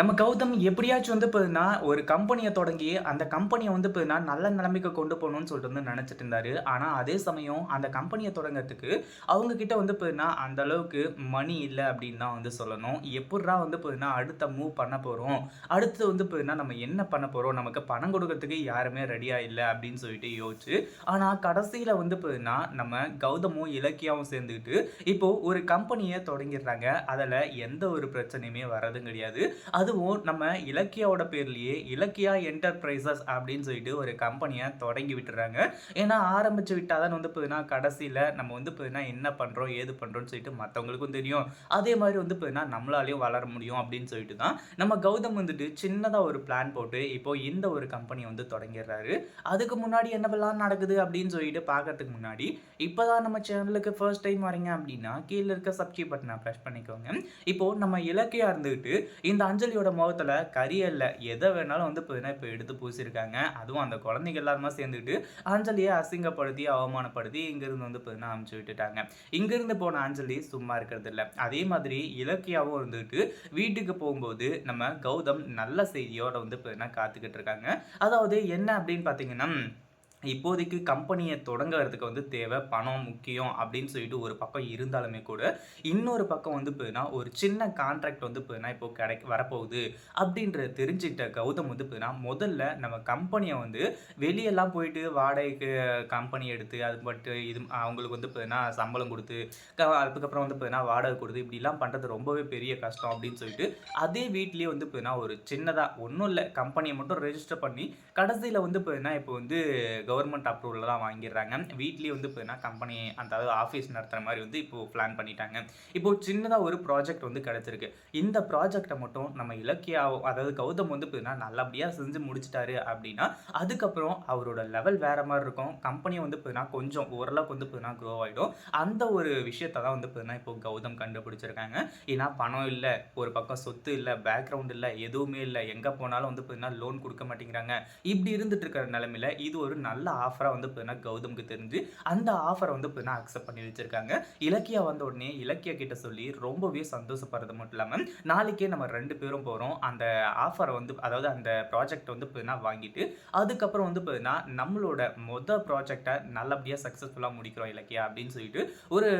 நம்ம கௌதம் எப்படியாச்சும் வந்து பார்த்தீங்கன்னா ஒரு கம்பெனியை தொடங்கி அந்த கம்பெனியை வந்து பார்த்தீங்கன்னா நல்ல நிலைமைக்கு கொண்டு போகணும்னு சொல்லிட்டு வந்து நினச்சிட்டு இருந்தாரு. ஆனால் அதே சமயம் அந்த கம்பெனியை தொடங்கிறதுக்கு அவங்க கிட்ட வந்து பார்த்தீங்கன்னா அந்த அளவுக்கு மணி இல்லை அப்படின்னு தான் வந்து சொல்லணும். எப்படா வந்து பார்த்தீங்கன்னா அடுத்த மூவ் பண்ண போகிறோம் அடுத்து வந்து பார்த்தீங்கன்னா நம்ம என்ன பண்ண போகிறோம் நமக்கு பணம் கொடுக்கறதுக்கு யாருமே ரெடியாக இல்லை அப்படின்னு சொல்லிட்டு யோசிச்சு ஆனால் கடைசியில் வந்து பார்த்தீங்கன்னா நம்ம கௌதமும் இலக்கியாவும் சேர்ந்துக்கிட்டு இப்போது ஒரு கம்பெனியை தொடங்கிடுறாங்க. அதில் எந்த ஒரு பிரச்சனையுமே வரதும் கிடையாது. அதுவும் நம்ம இலக்கியாவோட பேர்லேயே இலக்கியா என்டர்பிரைசஸ் அப்படின்னு சொல்லிட்டு ஒரு கம்பெனியை தொடங்கி விட்டுறாங்க. ஏன்னா ஆரம்பிச்சு விட்டால் தான் வந்து பார்த்தீங்கன்னா கடைசியில் நம்ம வந்து பார்த்தீங்கன்னா என்ன பண்ணுறோம் ஏது பண்ணுறோம்னு சொல்லிட்டு மற்றவங்களுக்கும் தெரியும். அதே மாதிரி வந்து பார்த்தீங்கன்னா நம்மளாலேயும் வளர முடியும் அப்படின்னு சொல்லிட்டு தான் நம்ம கௌதம் வந்துட்டு சின்னதாக ஒரு பிளான் போட்டு இப்போ இந்த ஒரு கம்பெனியை வந்து தொடங்கிடுறாரு. அதுக்கு முன்னாடி என்னவெல்லாம் நடக்குது அப்படின்னு சொல்லிட்டு பார்க்கறதுக்கு முன்னாடி இப்போ தான் நம்ம சேனலுக்கு ஃபர்ஸ்ட் டைம் வரீங்க அப்படின்னா கீழே இருக்க சப்ஸ்கிரைப் பட்டனை ப்ரெஸ் பண்ணிக்கோங்க. இப்போ நம்ம இலக்கியா இருந்துக்கிட்டு இந்த அஞ்சலி அஞ்சலியோட முகத்தில் கரியல்ல எதை வேணாலும் வந்து பார்த்தீங்கன்னா இப்போ எடுத்து பூசிருக்காங்க அதுவும் அந்த குழந்தைங்க எல்லாருமே சேர்ந்துக்கிட்டு அஞ்சலியை அசிங்கப்படுத்தி அவமானப்படுத்தி இங்கேருந்து வந்து பார்த்தீங்கன்னா அமுச்சு விட்டுட்டாங்க. இங்கேருந்து போன அஞ்சலி சும்மா இருக்கிறது இல்லை. அதே மாதிரி இலக்கியாவும் இருந்துக்கிட்டு வீட்டுக்கு போகும்போது நம்ம கௌதம் நல்ல செய்தியோட வந்து பார்த்தீங்கன்னா காத்துக்கிட்டு இருக்காங்க. அதாவது என்ன அப்படின்னு பார்த்தீங்கன்னா இப்போதைக்கு கம்பெனியை தொடங்குறதுக்கு வந்து தேவை பணம் முக்கியம் அப்படின்னு சொல்லிட்டு ஒரு பக்கம் இருந்தாலுமே கூட இன்னொரு பக்கம் வந்து போயின்னா ஒரு சின்ன கான்ட்ராக்ட் வந்து போயின்னா இப்போ கிடை வரப்போகுது அப்படின்ற தெரிஞ்சுக்கிட்ட கௌதம் வந்து போயின்னா முதல்ல நம்ம கம்பெனியை வந்து வெளியெல்லாம் போயிட்டு வாடகைக்கு கம்பெனி எடுத்து அது மட்டும் இது அவங்களுக்கு வந்து போயின்னா சம்பளம் கொடுத்து அதுக்கப்புறம் வந்து போயின்னா வாடகை கொடுத்து இப்படிலாம் பண்ணுறது ரொம்பவே பெரிய கஷ்டம் அப்படின்னு சொல்லிட்டு அதே வீட்லேயே வந்து போயின்னா ஒரு சின்னதாக ஒன்றும் இல்லை கம்பெனியை மட்டும் ரெஜிஸ்டர் பண்ணி கடைசியில் வந்து போயின்னா இப்போ வந்து கவர்மெண்ட் அப்ரூவலில் தான் வாங்கிடுறாங்க. வீட்லேயே வந்து பார்த்தீங்கன்னா கம்பெனி அந்த அதாவது ஆஃபீஸ் நடத்துகிற மாதிரி வந்து இப்போது பிளான் பண்ணிட்டாங்க. இப்போது சின்னதாக ஒரு ப்ராஜெக்ட் வந்து கிடச்சிருக்கு. இந்த ப்ராஜெக்டை மட்டும் நம்ம இலக்கியாவோ அதாவது கௌதம் வந்து பார்த்தீங்கன்னா நல்லபடியாக செஞ்சு முடிச்சிட்டாரு அப்படின்னா அதுக்கப்புறம் அவரோட லெவல் வேறு மாதிரி இருக்கும். கம்பெனி வந்து பார்த்தீங்கன்னா கொஞ்சம் ஓரளவுக்கு வந்து பார்த்தீங்கன்னா க்ரோ ஆகிடும் அந்த ஒரு விஷயத்தை தான் வந்து பார்த்தீங்கன்னா இப்போ கௌதம் கண்டுபிடிச்சிருக்காங்க. ஏன்னா பணம் இல்லை ஒரு பக்கம் சொத்து இல்லை பேக்ரவுண்ட் இல்லை எதுவுமே இல்லை. எங்கே போனாலும் வந்து பார்த்தீங்கன்னா லோன் கொடுக்க மாட்டேங்கிறாங்க. இப்படி இருந்துட்டு இருக்கிற நிலமையில இது ஒரு நல்ல நல்ல ஆஃபராக வந்து பார்த்தீங்கன்னா கௌதமுக்கு தெரிஞ்சு அந்த ஆஃபரை வந்து பார்த்தீங்கன்னா அக்செப்ட் பண்ணி வச்சிருக்காங்க. இலக்கியா வந்த உடனே இலக்கிய கிட்ட சொல்லி ரொம்பவே சந்தோஷப்படுறது மட்டும் இல்லாமல் நாளைக்கே நம்ம ரெண்டு பேரும் போகிறோம் அந்த ஆஃபரை வந்து அதாவது அந்த ப்ராஜெக்ட் வந்து பார்த்தீங்கன்னா வாங்கிட்டு அதுக்கப்புறம் வந்து பார்த்தீங்கன்னா நம்மளோட மொதல் ப்ராஜெக்டை நல்லபடியாக சக்ஸஸ்ஃபுல்லாக முடிக்கிறோம் இலக்கியா அப்படின்னு சொல்லிட்டு ஒரு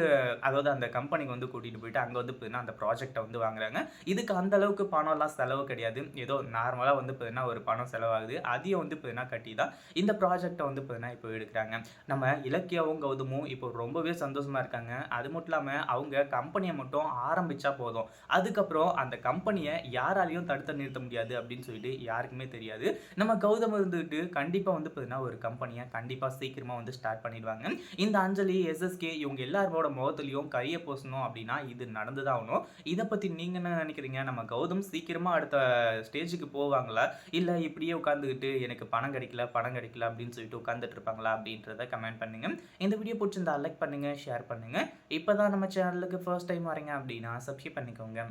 அதாவது அந்த கம்பெனிக்கு வந்து கூட்டிகிட்டு போயிட்டு அங்கே வந்து பார்த்தீங்கன்னா அந்த ப்ராஜெக்டை வந்து வாங்குறாங்க. இதுக்கு அந்த அளவுக்கு பணம்லாம் செலவு கிடையாது. ஏதோ நார்மலாக வந்து பார்த்தீங்கன்னா ஒரு பணம் செலவாகுது. அதையும் வந்து பார்த்தீங்கன்னா கட்டி தான் இந்த ப்ராஜெக்டை வந்து பார்த்தீங்கன்னா இப்போ எடுக்கிறாங்க. நம்ம இலக்கியாவும் கௌதமும் இப்போ ரொம்பவே சந்தோஷமாக இருக்காங்க. அது மட்டும் இல்லாமல் அவங்க கம்பெனியை மட்டும் ஆரம்பித்தா போதும். அதுக்கப்புறம் அந்த கம்பெனியை யாராலையும் தடுத்து நிறுத்த முடியாது அப்படின்னு சொல்லிட்டு யாருக்குமே தெரியாது. நம்ம கௌதம் இருந்துட்டு கண்டிப்பாக வந்து பார்த்தீங்கன்னா ஒரு கம்பெனியை கண்டிப்பாக சீக்கிரமாக வந்து ஸ்டார்ட் பண்ணிடுவாங்க. இந்த அஞ்சலி எஸ்எஸ்கே இவங்க எல்லாரோட முகத்துலையும் கையை போசணும் அப்படின்னா இது நடந்து தான் ஆகணும். இதை பற்றி நீங்கள் என்ன நினைக்கிறீங்க? நம்ம கௌதம் சீக்கிரமாக அடுத்த ஸ்டேஜுக்கு போவாங்களா? இல்லை இப்படியே உட்காந்துக்கிட்டு எனக்கு பணம் கிடைக்கல பணம் கிடைக்கல அப்படின்னு சொல்லிட்டு உட்காந்துட்டு இருப்பாங்களா அப்படின்றத கமெண்ட் பண்ணுங்கள் இந்த வீடியோ பிடிச்சிருந்தா லைக் பண்ணுங்கள் ஷேர் பண்ணுங்கள் இப்போ தான் நம்ம சேனலுக்கு ஃபர்ஸ்ட் டைம் வரீங்க அப்படின்னா சப்ஸ்கிரைப் பண்ணிக்கோங்க.